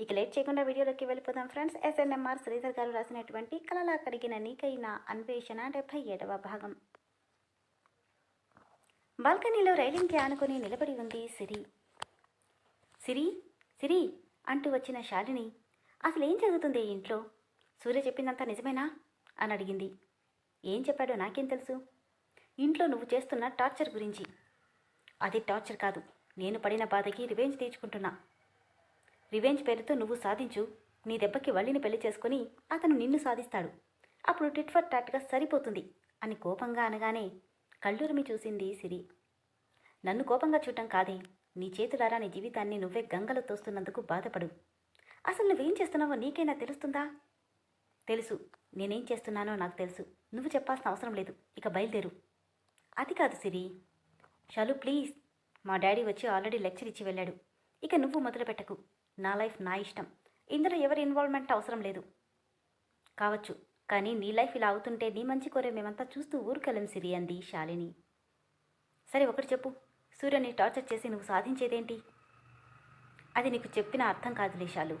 ఇక లేట్ చేయకుండా వీడియోలోకి వెళ్ళిపోదాం ఫ్రెండ్స్. ఎస్ఎన్ఎంఆర్ శ్రీధర్ గారు రాసినటువంటి కళలా కడిగిన నీకైన అన్వేషణ డెబ్బై ఏడవ భాగం. బాల్కనీలో రైలింగ్కి ఆనుకొని నిలబడి ఉంది సిరి. సిరి సిరి అంటూ వచ్చిన శాలిని అసలు ఏం జరుగుతుంది ఇంట్లో? సూర్య చెప్పిందంతా నిజమేనా? అని అడిగింది. ఏం చెప్పాడో నాకేం తెలుసు? ఇంట్లో నువ్వు చేస్తున్న టార్చర్ గురించి. అది టార్చర్ కాదు. నేను పడిన బాధకి రివెంజ్ తీర్చుకుంటున్నా. రివెంజ్ పేరుతో నువ్వు సాధించు. నీ దెబ్బకి వల్లిని పెళ్ళి చేసుకుని అతను నిన్ను సాధిస్తాడు. అప్పుడు టిట్ ఫర్ టాట్గా సరిపోతుంది అని కోపంగా అనగానే కళ్ళురిమి చూసింది సిరి. నన్ను కోపంగా చూడటం కాదే. నీ చేతులారా నీ జీవితాన్ని నువ్వే గంగలో తోస్తున్నందుకు బాధపడు. అసలు నువ్వేం చేస్తున్నావో నీకైనా తెలుస్తుందా? తెలుసు. నేనేం చేస్తున్నానో నాకు తెలుసు. నువ్వు చెప్పాల్సిన అవసరం లేదు. ఇక బయలుదేరు. అది కాదు సిరి. షాలు ప్లీజ్. మా డాడీ వచ్చి ఆల్రెడీ లెక్చర్ ఇచ్చి వెళ్ళాడు. ఇక నువ్వు మొదలుపెట్టకు. నా లైఫ్ నా ఇష్టం. ఇందులో ఎవరి ఇన్వాల్వ్మెంట్ అవసరం లేదు. కావచ్చు. కానీ నీ లైఫ్ ఇలా అవుతుంటే నీ మంచి కోరే మేమంతా చూస్తూ ఊరుకెళ్ళం సిరి అంది శాలిని. సరే ఒకటి చెప్పు. సూర్యని టార్చర్ చేసి నువ్వు సాధించేదేంటి? అది నీకు చెప్పిన అర్థం కాదులే శాలు.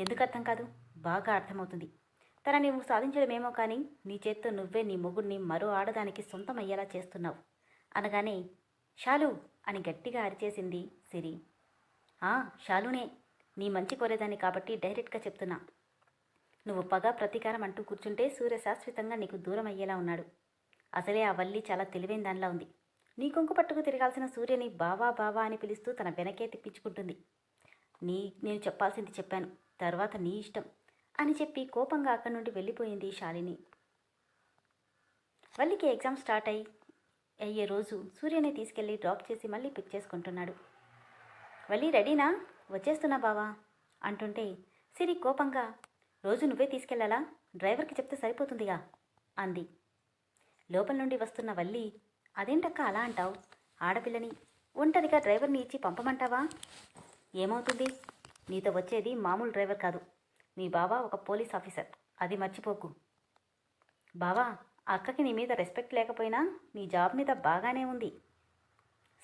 ఎందుకు అర్థం కాదు? బాగా అర్థమవుతుంది. తన నువ్వు సాధించడమేమో కానీ నీ చేత్తో నువ్వే నీ మొగుడిని మరో ఆడదానికి సొంతం అయ్యేలా చేస్తున్నావు. అనగానే షాలు అని గట్టిగా అరిచేసింది సిరి. షాలునే నీ మంచి కోరేదాన్ని కాబట్టి డైరెక్ట్గా చెప్తున్నా. నువ్వు పగ ప్రతీకారం అంటూ కూర్చుంటే సూర్య శాశ్వతంగా నీకు దూరం అయ్యేలా ఉన్నాడు. అసలే ఆ వల్లి చాలా తెలివైన దానిలా ఉంది. నీ కొంకు పట్టుకు తిరగాల్సిన సూర్యని బావా బావా అని పిలుస్తూ తన వెనకే తిప్పించుకుంటుంది. నీ నేను చెప్పాల్సింది చెప్పాను. తర్వాత నీ ఇష్టం అని చెప్పి కోపంగా అక్కడి నుండి వెళ్ళిపోయింది శాలిని వల్లికి ఎగ్జామ్ స్టార్ట్ అయ్యి అయ్యే రోజు సూర్యని తీసుకెళ్ళి డ్రాప్ చేసి మళ్ళీ పిక్ చేసుకుంటున్నాడు. వల్లి రెడీనా? వచ్చేస్తున్నా బావా అంటుంటే సిరి కోపంగా రోజు నువ్వే తీసుకెళ్ళాలా డ్రైవర్కి చెప్తే సరిపోతుందిగా అంది. లోపల నుండి వస్తున్న వల్లి అదేంటక్క అలా అంటావు? ఆడపిల్లని ఒంటరిగా డ్రైవర్ని ఇచ్చి పంపమంటావా? ఏమవుతుంది? నీతో వచ్చేది మామూలు డ్రైవర్ కాదు. మీ బావ ఒక పోలీస్ ఆఫీసర్. అది మర్చిపోకు. బావా అక్కకి నీ మీద రెస్పెక్ట్ లేకపోయినా నీ జాబ్ మీద బాగానే ఉంది.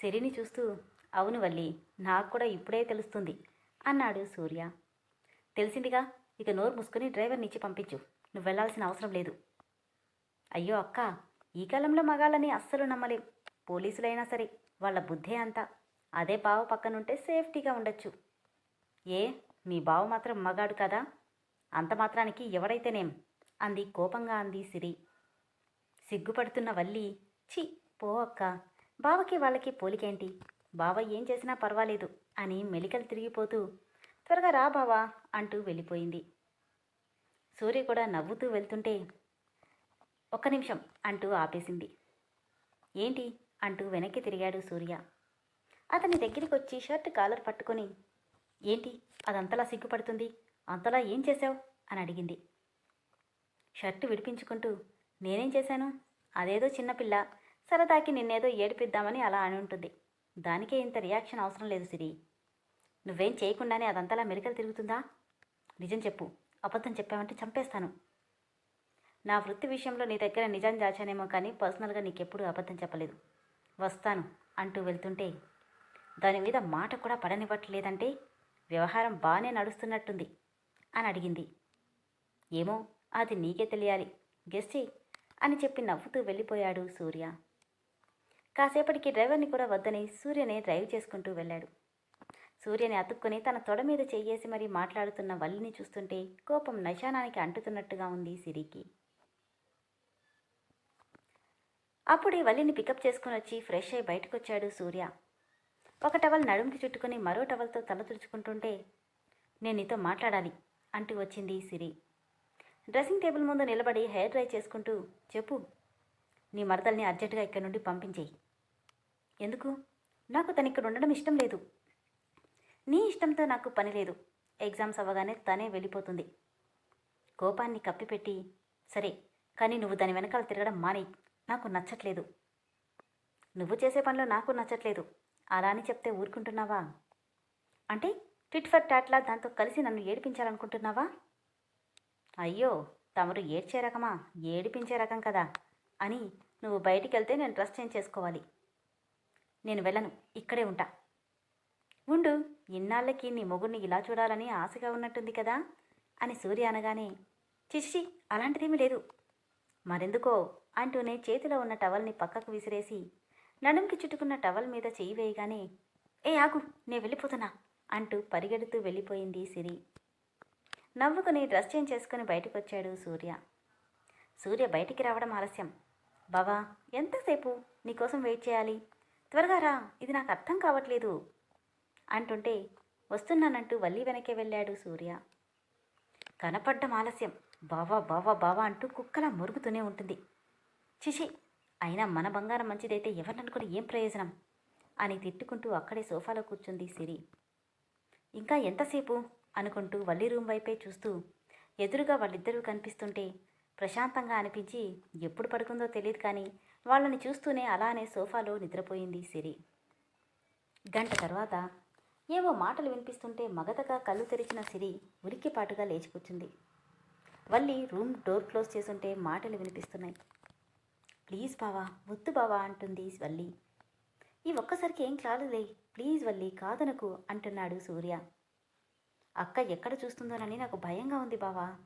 సిరిని చూస్తూ అవును వల్లి నాకు కూడా ఇప్పుడే తెలుస్తుంది అన్నాడు సూర్య. తెలిసిందిగా ఇక నోరు మూసుకుని డ్రైవర్ని ఇచ్చి పంపించు నువ్వు వెళ్ళాల్సిన అవసరం లేదు. అయ్యో అక్క ఈ కాలంలో మగాళ్ళని అస్సలు నమ్మలేం. పోలీసులైనా సరే వాళ్ళ బుద్ధే అంతా. అదే బావ పక్కనుంటే సేఫ్టీగా ఉండొచ్చు. ఏ మీ బావ మాత్రం మగాడు కదా? అంత మాత్రానికి ఎవడైతేనేం? అంది కోపంగా అంది సిరి. సిగ్గుపడుతున్న వల్లి చి పో అక్క. బావకి వాళ్ళకి పోలికేంటి? బావ ఏం చేసినా పర్వాలేదు అని మెలికలు తిరిగిపోతూ త్వరగా రా బావా అంటూ వెళ్ళిపోయింది. సూర్య కూడా నవ్వుతూ వెళ్తుంటే ఒక్క నిమిషం అంటూ ఆపేసింది. ఏంటి? అంటూ వెనక్కి తిరిగాడు సూర్య. అతని దగ్గరికి వచ్చి షర్ట్ కాలర్ పట్టుకొని ఏంటి? అదంతలా సిగ్గుపడుతుంది? అంతలా ఏం చేశావు? అని అడిగింది. షర్టు విడిపించుకుంటూ నేనేం చేశాను? అదేదో చిన్నపిల్ల సరదాకి నిన్నేదో ఏడిపిద్దామని అలా అని ఉంటుంది. దానికే ఇంత రియాక్షన్ అవసరం లేదు సిరి. నువ్వేం చేయకుండానే అదంతలా మెరికలు తిరుగుతుందా? నిజం చెప్పు. అబద్ధం చెప్పావంటే చంపేస్తాను. నా వృత్తి విషయంలో నీ దగ్గర నిజం దాచానేమో కానీ పర్సనల్గా నీకెప్పుడు అబద్ధం చెప్పలేదు. వస్తాను అంటూ వెళ్తుంటే దాని మీద మాట కూడా పడనివ్వట్లేదంటే వ్యవహారం బాగానే నడుస్తున్నట్టుంది అని అడిగింది. ఏమో అది నీకే తెలియాలి. గెస్ అని చెప్పి నవ్వుతూ వెళ్ళిపోయాడు సూర్య. కాసేపటికి డ్రైవర్ని కూడా వద్దని సూర్యనే డ్రైవ్ చేసుకుంటూ వెళ్ళాడు. సూర్యని అతుక్కుని తన తొడ మీద చెయ్యేసి మరీ మాట్లాడుతున్న వల్లిని చూస్తుంటే కోపం నశానానికి అంటుతున్నట్టుగా ఉంది సిరికి. అప్పుడే వల్లిని పికప్ చేసుకుని వచ్చి ఫ్రెష్ అయి బయటకొచ్చాడు సూర్య. ఒక టవల్ నడుముకి చుట్టుకుని మరో టవల్తో తల తుడుచుకుంటుంటే నేను నీతో మాట్లాడాలి అంటూ వచ్చింది సిరి. డ్రెస్సింగ్ టేబుల్ ముందు నిలబడి హెయిర్ డ్రై చేసుకుంటూ చెప్పు నీ మరదల్ని అర్జెంటుగా ఇక్కడి నుండి పంపించేయి. ఎందుకు? నాకు తను ఇక్కడ ఉండడం ఇష్టం లేదు. నీ ఇష్టంతో నాకు పని లేదు. ఎగ్జామ్స్ అవ్వగానే తనే వెళ్ళిపోతుంది. కోపాన్ని కప్పిపెట్టి సరే కానీ నువ్వు దాని వెనకాల తిరగడం మానేయ్ నాకు నచ్చట్లేదు. నువ్వు చేసే పనులు నాకు నచ్చట్లేదు. అలా అని చెప్తే ఊరుకుంటున్నావా? అంటే టిట్ ఫర్ టాట్లా దాంతో కలిసి నన్ను ఏడిపించాలనుకుంటున్నావా? అయ్యో తమరు ఏడ్చే రకమా? ఏడిపించే రకం కదా అని నువ్వు బయటికి వెళ్తే నేను డ్రెస్ చేంజ్ చేసుకోవాలి. నేను వెళ్ళను ఇక్కడే ఉంటా. ఉండు ఇన్నాళ్ళకి నీ మొగుడిని ఇలా చూడాలని ఆశగా ఉన్నట్టుంది కదా? అని సూర్య అనగానే చిషి అలాంటిదేమీ లేదు. మరెందుకో అంటూనే చేతిలో ఉన్న టవల్ని పక్కకు విసిరేసి నడుంకి చుట్టుకున్న టవల్ మీద చెయ్యి వేయగానే ఏ ఆగు నే వెళ్ళిపోతున్నా అంటూ పరిగెడుతూ వెళ్ళిపోయింది సిరి. నవ్వుకుని డ్రెస్ చేంజ్ చేసుకుని బయటకొచ్చాడు సూర్య. సూర్య బయటికి రావడం ఆలస్యం. బావా ఎంతసేపు? నీకోసం వెయిట్ చేయాలి. త్వరగా రా ఇది నాకు అర్థం కావట్లేదు. అంటుంటే వస్తున్నానంటూ వల్లి వెనకే వెళ్ళాడు సూర్య. కనపడ్డం ఆలస్యం. బావా బావా బావా అంటూ కుక్కలా మురుగుతూనే ఉంటుంది. చిషి అయినా మన బంగారం మంచిదైతే ఎవరిననుకుని ఏం ప్రయోజనం? అని తిట్టుకుంటూ అక్కడే సోఫాలో కూర్చుంది సిరి. ఇంకా ఎంతసేపు? అనుకుంటూ వల్లి రూమ్ వైపే చూస్తూ ఎదురుగా వాళ్ళిద్దరూ కనిపిస్తుంటే ప్రశాంతంగా అనిపించి ఎప్పుడు పడుకుందో తెలియదు కానీ వాళ్ళని చూస్తూనే అలానే సోఫాలో నిద్రపోయింది సిరి. గంట తర్వాత ఏవో మాటలు వినిపిస్తుంటే మగతగా కళ్ళు తెరిచిన సిరి ఉలిక్కిపాటుగా లేచి కూర్చుంది. వల్లి రూమ్ డోర్ క్లోజ్ చేసుంటే మాటలు వినిపిస్తున్నాయి. ప్లీజ్ బావా వద్దు బావా అంటుంది వల్లి. ఈ ఒక్కసారికి ఏం కాదులే ప్లీజ్ వల్లి కాదనకు అంటున్నాడు సూర్య. అక్క ఎక్కడ చూస్తుందోనని నాకు భయంగా ఉంది బావా.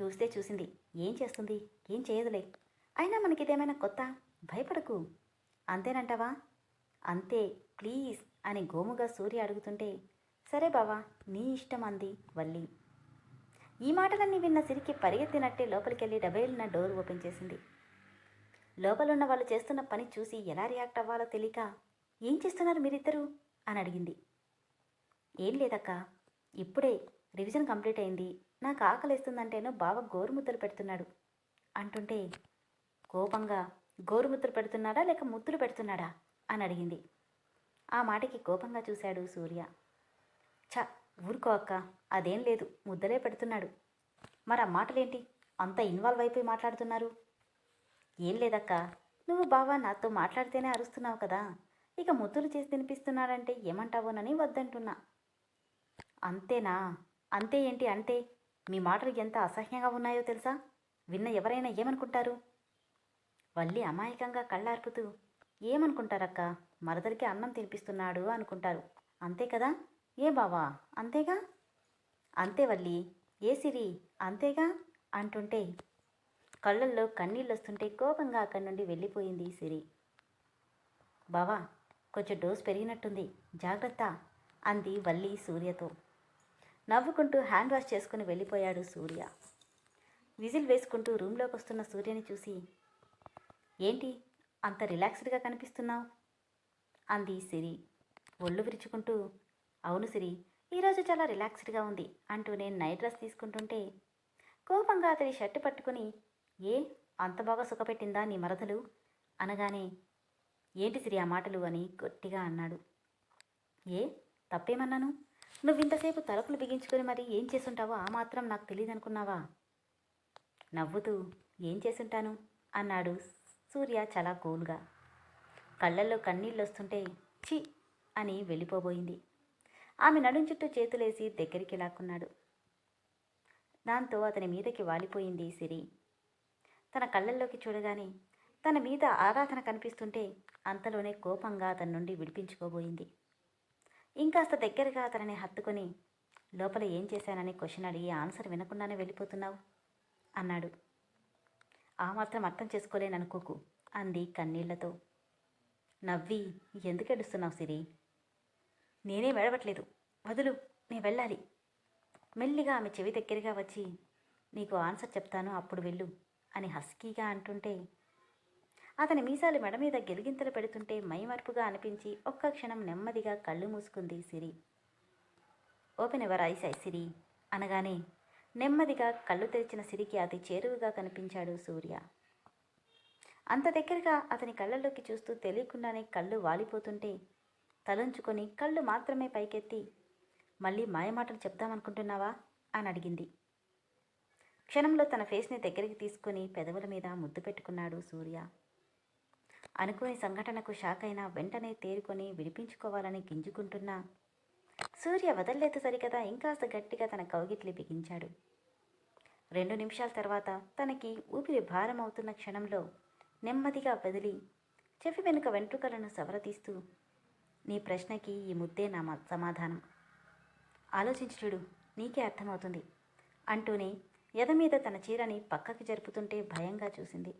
చూస్తే చూసింది ఏం చేస్తుంది ఏం చేయదులే. అయినా మనకిదేమైనా కొత్త? భయపడకు. అంతేనంటావా? అంతే ప్లీజ్ అని గోముగా సూర్య అడుగుతుంటే సరే బావా నీ ఇష్టం అంది వల్లి. ఈ మాటలన్నీ విన్న సిరికి పరిగెత్తినట్టే లోపలికెళ్ళి డబేలిన డోర్ ఓపెన్ చేసింది. లోపలున్న వాళ్ళు చేస్తున్న పని చూసి ఎలా రియాక్ట్ అవ్వాలో తెలియక ఏం చేస్తున్నారు మీరిద్దరూ? అని అడిగింది. ఏం లేదక్క ఇప్పుడే రివిజన్ కంప్లీట్ అయింది. నాకు ఆకలిస్తుందంటేనో బావ గోరుముద్దలు పెడుతున్నాడు. అంటుంటే కోపంగా గోరుముద్దలు పెడుతున్నాడా లేక ముద్దులు పెడుతున్నాడా? అని అడిగింది. ఆ మాటకి కోపంగా చూశాడు సూర్య. చ ఊరుకో అక్క అదేం లేదు ముద్దలే పెడుతున్నాడు. మరి ఆ మాటలేంటి? అంత ఇన్వాల్వ్ అయిపోయి మాట్లాడుతున్నారు. ఏం లేదక్క నువ్వు బావా నాతో మాట్లాడితేనే అరుస్తున్నావు కదా. ఇక ముద్దులు చేసి తినిపిస్తున్నాడంటే ఏమంటావోనని వద్దంటున్నా. అంతేనా? అంతే ఏంటి అంటే మీ మాటలు ఎంత అసహ్యంగా ఉన్నాయో తెలుసా? విన్న ఎవరైనా ఏమనుకుంటారు? వల్లి అమాయకంగా కళ్ళార్పుతూ ఏమనుకుంటారక్క? మరదరికి అన్నం తినిపిస్తున్నాడు అనుకుంటారు. అంతే కదా? ఏ బావా? అంతేగా? అంతే వల్లి. ఏ సిరి? అంతేగా? అంటుంటే కళ్ళల్లో కన్నీళ్ళు వస్తుంటే కోపంగా అక్కడి నుండి వెళ్ళిపోయింది సిరి. బావా కొంచెం డోస్ పెరిగినట్టుంది. జాగ్రత్త అంది వల్లి సూర్యతో. నవ్వుకుంటూ హ్యాండ్ వాష్ చేసుకుని వెళ్ళిపోయాడు సూర్య. విజిల్ వేసుకుంటూ రూమ్లోకి వస్తున్న సూర్యని చూసి ఏంటి? అంత రిలాక్స్డ్గా కనిపిస్తున్నావు? అంది సిరి. ఒళ్ళు విరుచుకుంటూ. అవును సిరి ఈరోజు చాలా రిలాక్స్డ్గా ఉంది అంటూ నేను నైట్ డ్రెస్ తీసుకుంటుంటే కోపంగా అతని షర్టు పట్టుకుని ఏ అంత బాగా సుఖపెట్టిందా నీ మరదలు? అనగానే ఏంటి సిరి ఆ మాటలు అని గట్టిగా అన్నాడు. ఏ తప్పేమన్నాను? నువ్వు ఇంతసేపు తలుపులు బిగించుకొని మరి ఏం చేసుంటావో ఆ మాత్రం నాకు తెలియదు అనుకున్నావా నవ్వుతూ ఏం చేసుంటాను అన్నాడు సూర్య చాలా కూల్గా. కళ్ళల్లో కన్నీళ్ళు వస్తుంటే ఛీ అని వెళ్ళిపోబోయింది. ఆమె నడుం చుట్టూ చేతులేసి దగ్గరికి లాక్కున్నాడు. దాంతో అతని మీదకి వాలిపోయింది సిరి. తన కళ్ళల్లోకి చూడగానే తన మీద ఆరాధన కనిపిస్తుంటే అంతలోనే కోపంగా అతని నుండి విడిపించుకోబోయింది. ఇంకాస్త దగ్గరగా అతనిని హత్తుకొని లోపల ఏం చేశానని క్వశ్చన్ అడిగి ఆన్సర్ వినకుండానే వెళ్ళిపోతున్నావు? అన్నాడు. ఆ మాత్రం అర్థం చేసుకోలేననుకోకు అంది కన్నీళ్ళతో. నవ్వి ఎందుకు ఏడుస్తున్నావు సిరి? నేనే మెడవట్లేదు వదులు నేను వెళ్ళాలి. మెల్లిగా ఆమె చెవి దగ్గరగా వచ్చి నీకు ఆన్సర్ చెప్తాను అప్పుడు వెళ్ళు అని హస్కీగా అంటుంటే అతని మీసాలు మెడ మీద గెలిగింతలు పెడుతుంటే మైమర్పుగా అనిపించి ఒక్క క్షణం నెమ్మదిగా కళ్ళు మూసుకుంది Siri. Open ever eyes I Siri అనగానే నెమ్మదిగా కళ్ళు తెరిచిన సిరికి అతి చేరువుగా కనిపించాడు సూర్య. అంత దగ్గరగా అతని కళ్ళల్లోకి చూస్తూ తెలియకుండానే కళ్ళు వాలిపోతుంటే తలంచుకొని కళ్ళు మాత్రమే పైకెత్తి మళ్ళీ మాయమాటలు చెప్దామనుకుంటున్నావా? అని అడిగింది. క్షణంలో తన ఫేస్ని దగ్గరికి తీసుకుని పెదవుల మీద ముద్దు పెట్టుకున్నాడు సూర్య. అనుకోని సంఘటనకు షాక్ అయినా వెంటనే తేరుకొని విడిపించుకోవాలని గింజుకుంటున్నా సూర్య వదల్లేదు సరికదా. ఇంకాస్త గట్టిగా తన కౌగిట్లి బిగించాడు. రెండు నిమిషాల తర్వాత తనకి ఊపిరి భారం అవుతున్న క్షణంలో నెమ్మదిగా వదిలి చెవి వెనుక వెంట్రుకలను సవరతీస్తూ నీ ప్రశ్నకి ఈ ముద్దే నా మ- సమాధానం. ఆలోచించుడు నీకే అర్థమవుతుంది అంటూనే ఎద మీద తన చీరని పక్కకి జరుపుతుంటే భయంగా చూసింది.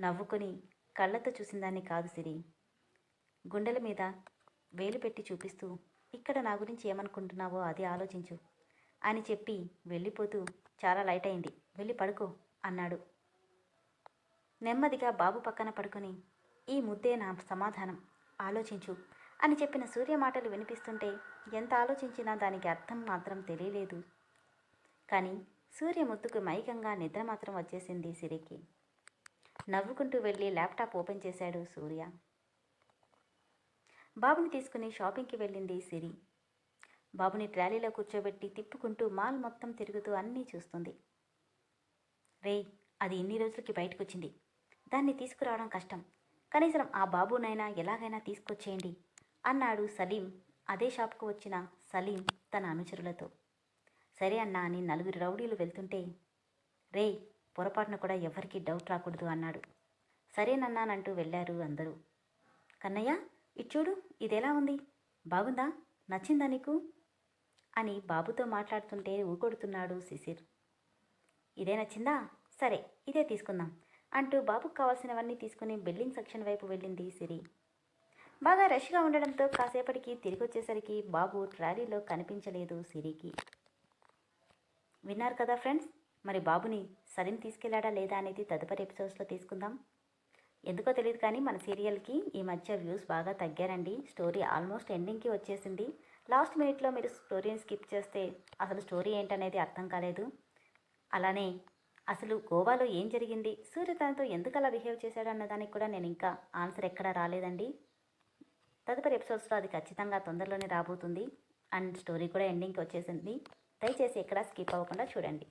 నవ్వుకొని కళ్ళతో చూసిందాన్ని కాదు సిరి. గుండెల మీద వేలు పెట్టి చూపిస్తూ ఇక్కడ నా గురించి ఏమనుకుంటున్నావో అది ఆలోచించు. అని చెప్పి వెళ్ళిపోతూ చాలా లైట్ అయింది. వెళ్ళి పడుకో అన్నాడు. నెమ్మదిగా బాబు పక్కన పడుకొని ఈ ముద్దే నా సమాధానం ఆలోచించు అని చెప్పిన సూర్య మాటలు వినిపిస్తుంటే ఎంత ఆలోచించినా దానికి అర్థం మాత్రం తెలియలేదు. కానీ సూర్య ముద్దుకు మైకంగా నిద్ర మాత్రం వచ్చేసింది సిరికి. నవ్వుకుంటూ వెళ్ళి ల్యాప్టాప్ ఓపెన్ చేశాడు సూర్య. బాబుని తీసుకుని షాపింగ్కి వెళ్ళింది సిరి. బాబుని ట్రాలీలో కూర్చోబెట్టి తిప్పుకుంటూ మాల్ మొత్తం తిరుగుతూ అన్నీ చూస్తుంది. రేయ్ అది ఇన్ని రోజులకి బయటకు వచ్చింది దాన్ని తీసుకురావడం కష్టం. కనీసం ఆ బాబునైనా ఎలాగైనా తీసుకొచ్చేయండి అన్నాడు సలీం. అదే షాప్కు వచ్చిన సలీం తన అనుచరులతో. సరే అన్నా అని నలుగురు రౌడీలు వెళ్తుంటే రే పొరపాటున కూడా ఎవరికీ డౌట్ రాకూడదు అన్నాడు. సరేనన్నానంటూ వెళ్ళారు అందరూ. కన్నయ్య ఇది చూడు ఇది ఎలా ఉంది? బాగుందా? నచ్చిందా నీకు? అని బాబుతో మాట్లాడుతుంటే ఊకొడుతున్నాడు శిశిర్ ఇదే నచ్చిందా? సరే ఇదే తీసుకుందాం అంటూ బాబుకు కావాల్సినవన్నీ తీసుకుని బిల్డింగ్ సెక్షన్ వైపు వెళ్ళింది సిరి. బాగా రష్గా ఉండడంతో కాసేపటికి తిరిగి వచ్చేసరికి బాబు ట్రాలీలో కనిపించలేదు సిరికి. విన్నారు కదా ఫ్రెండ్స్ మరి బాబుని సలీం తీసుకెళ్ళాడా లేదా అనేది తదుపరి ఎపిసోడ్స్లో తీసుకుందాం. ఎందుకో తెలియదు కానీ మన సీరియల్కి ఈ మధ్య వ్యూస్ బాగా తగ్గారండి. స్టోరీ ఆల్మోస్ట్ ఎండింగ్కి వచ్చేసింది. లాస్ట్ మినిట్లో మీరు స్టోరీని స్కిప్ చేస్తే అసలు స్టోరీ ఏంటనేది అర్థం కాలేదు. అలానే అసలు గోవాలో ఏం జరిగింది? సూర్య తనతో ఎందుకు అలా బిహేవ్ చేశాడు అన్నదానికి కూడా నేను ఇంకా ఆన్సర్ ఎక్కడా రాలేదండి. తదుపరి ఎపిసోడ్స్లో అది ఖచ్చితంగా తొందరలోనే రాబోతుంది. అండ్ స్టోరీ కూడా ఎండింగ్కి వచ్చేసింది. దయచేసి ఎక్కడా స్కిప్ అవ్వకుండా చూడండి.